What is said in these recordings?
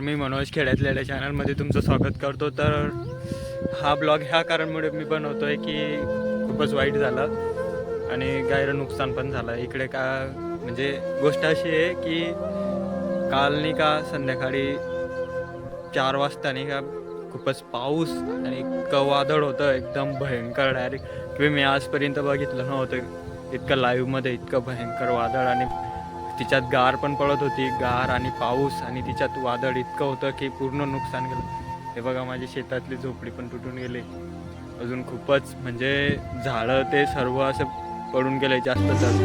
नमस्कार मी मनोज खेड्यातलेल्या चॅनलमध्ये तुमचं स्वागत करतो. तर हा ब्लॉग ह्या कारणमुळे मी बनवतो आहे की खूपच वाईट झालं आणि गायरं नुकसान पण झालं. इकडे का म्हणजे गोष्ट अशी आहे की काल नाही का संध्याकाळी चार वाजता नाही का खूपच पाऊस आणि इतकं वादळ होतं एकदम भयंकर डायरेक्ट की मी आजपर्यंत बघितलं नव्हतं इतकं लाईव्हमध्ये इतकं भयंकर वादळ आणि तिच्यात गार पण पडत होती. गार आणि पाऊस आणि तिच्यात वादळ इतकं होतं की पूर्ण नुकसान गेलं. हे बघा माझी शेतातली झोपडी पण तुटून गेली. अजून खूपच म्हणजे झाडं ते सर्व असं पडून गेले जास्त तर.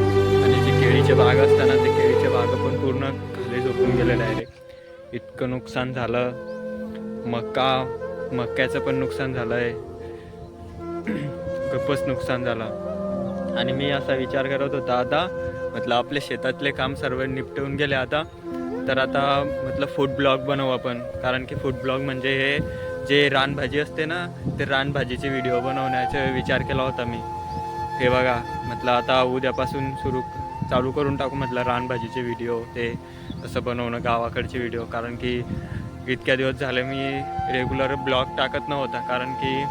आणि जे केळीचे बाग असताना ते केळीचे बाग पण पूर्ण खाली झोपून गेले डायरेक्ट इतकं नुकसान झालं. मका मक्याचं पण नुकसान झालं आहे खूपच नुकसान झालं. आणि मी असा विचार करत होता आता म्हटलं आपले शेतातले काम सर्व निपटवून गेले आता तर आता म्हटलं फूड ब्लॉग बनवू आपण. कारण की फूड ब्लॉग म्हणजे हे जे रानभाजी असते ना ते रानभाजीचे व्हिडिओ बनवण्याचा विचार केला होता मी. हे बघा म्हटलं आता उद्यापासून सुरू चालू करून टाकू म्हटलं रानभाजीचे व्हिडिओ ते असं बनवणं गावाकडचे व्हिडिओ कारण की इतक्या दिवस झाले मी रेग्युलर ब्लॉग टाकत नव्हता. कारण की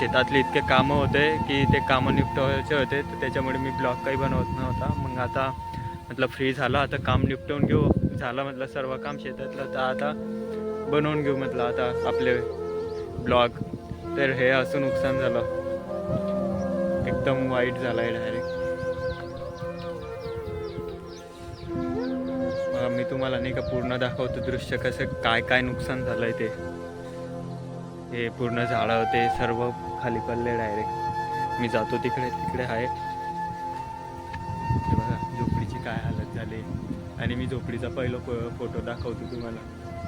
शेतातले इतके कामं होते की ते कामं निपटवायचे होते तर त्याच्यामुळे मी ब्लॉग काही बनवत नव्हता. मग आता म्हटलं फ्री झाला आता काम निपटवून घेऊ. झालं म्हटलं सर्व काम शेतातलं तर आता बनवून घेऊ म्हटलं आता आपले ब्लॉग. तर हे असं नुकसान झालं. एकदम वाईट झालं आहे डायरेक्ट मी तुम्हाला नाही का पूर्ण दाखवतो दृश्य कसं काय काय नुकसान झालं आहे ते. हे पूर्ण झाडं होते सर्व खाली पडले डायरेक्ट मी जातो तिकडे तिकडे आहे बघा झोपडीची काय हालत झाली. आणि मी झोपडीचा पहिला फो- फोटो दाखवतो तुम्हाला.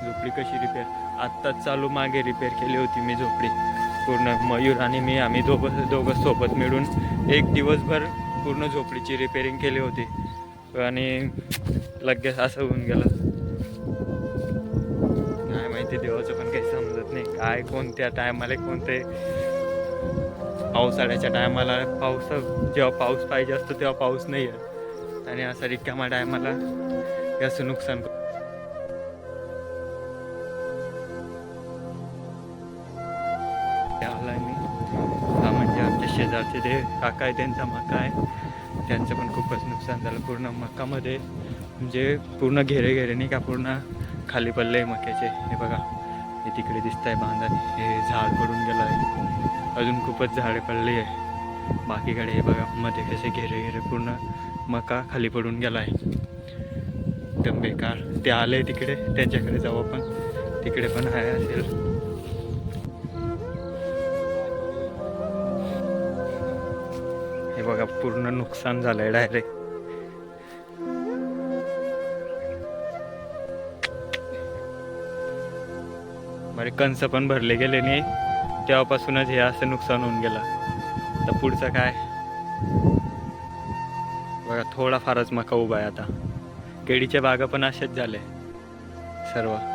झोपडी कशी रिपेअर आत्ताच चालू मागे रिपेअर केली होती मी झोपडी. पूर्ण मयूर आणि मी आम्ही दोघ दोघं सोबत मिळून एक दिवसभर पूर्ण झोपडीची रिपेअरिंग केली होती. आणि लगेच असं होऊन गेलं. नाही माहिती देवाचं पण काही समजत नाही. काय कोणत्या टायमाला कोणते पावसाळ्याच्या टायमाला पाऊस जेव्हा पाऊस पाहिजे असतो तेव्हा पाऊस नाही आहे. आणि असा रिकामा टायमाला याचं नुकसान त्याला मी. हा म्हणजे आमच्या शेजारचे जे काका आहे त्यांचा मका आहे. त्यांचं पण खूपच नुकसान झालं पूर्ण मकामध्ये. म्हणजे पूर्ण घेरे घेरे नाही का पूर्ण खाली पडले आहे मक्याचे. हे बघा हे तिकडे दिसत आहे बांधा हे झाड पडून गेलं आहे अजून खूपच झाडे पडली आहे. बाकीकडे हे बघा मध्ये कसे घेरे घेरे पूर्ण मका खाली पडून गेला आहे एकदम बेकार. ते आले तिकडे त्यांच्याकडे जाऊ आपण. तिकडे पण आहे असेल. हे बघा पूर्ण नुकसान झालंय डायरेक्ट बरे कंस पण भरले गेले नाही. तेव्हापासूनच हे असं नुकसान होऊन गेलं. तर पुढचं काय? बघा थोडा फारच मका उभा आहे आता. केळीच्या बागा पण असेच झाले. सर्व.